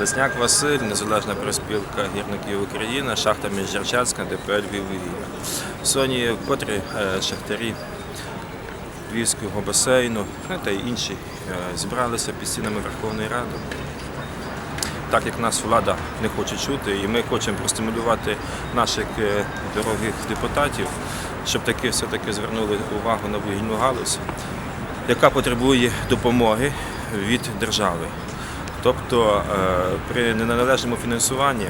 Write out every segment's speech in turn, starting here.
Лесняк Василь, незалежна проспілка гірників України, шахта Міжджерчацька, ДП Львів. Сьогодні вкотре е, шахтарі Львівського басейну ну, та й інші е, зібралися під стінами Верховної Ради. Так як нас влада не хоче чути, і ми хочемо простимулювати наших е, дорогих депутатів, щоб таки все-таки звернули увагу на вугільну галузь, яка потребує допомоги від держави. Тобто е, при неналежному фінансуванні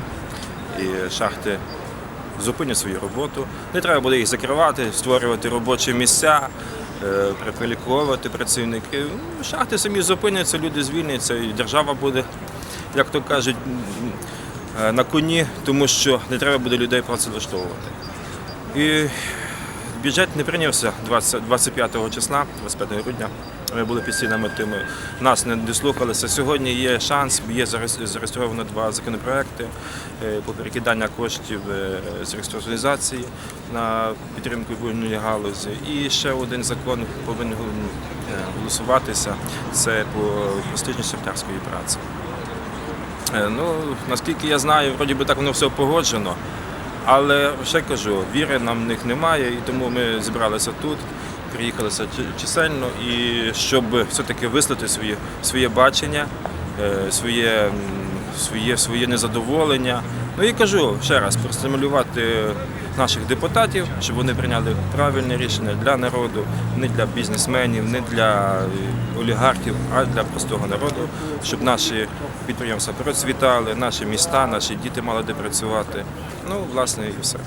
і шахти зупинять свою роботу. Не треба буде їх закривати, створювати робочі місця, е, прикваліфіковувати працівників. Ну, Шахти самі зупиняться, люди звільняться, і держава буде, як то кажуть, е, на коні, тому що не треба буде людей працевлаштовувати. І бюджет не прийнявся 20, 25 числа, 25 грудня. Ми були під стінами тими, нас не дослухалися. Сьогодні є шанс, є зареєс- зареєстровано два законопроекти е, по перекидання коштів е, з реструктуризації на підтримку вугільної галузі. І ще один закон повинен е, голосуватися. Це по престижній шахтарської праці. Ну, наскільки я знаю, вроді би так воно все погоджено. Але ще кажу, віри нам в них немає, і тому ми зібралися тут, приїхалися чи- чисельно, і щоб все-таки вислати своє, своє бачення, своє, своє, своє незадоволення. Ну і кажу ще раз, простимулювати наших депутатів, щоб вони прийняли правильне рішення для народу, не для бізнесменів, не для е, олігархів, а для простого народу, щоб наші підприємства процвітали, наші міста, наші діти мали де працювати. Ну, власне, і все.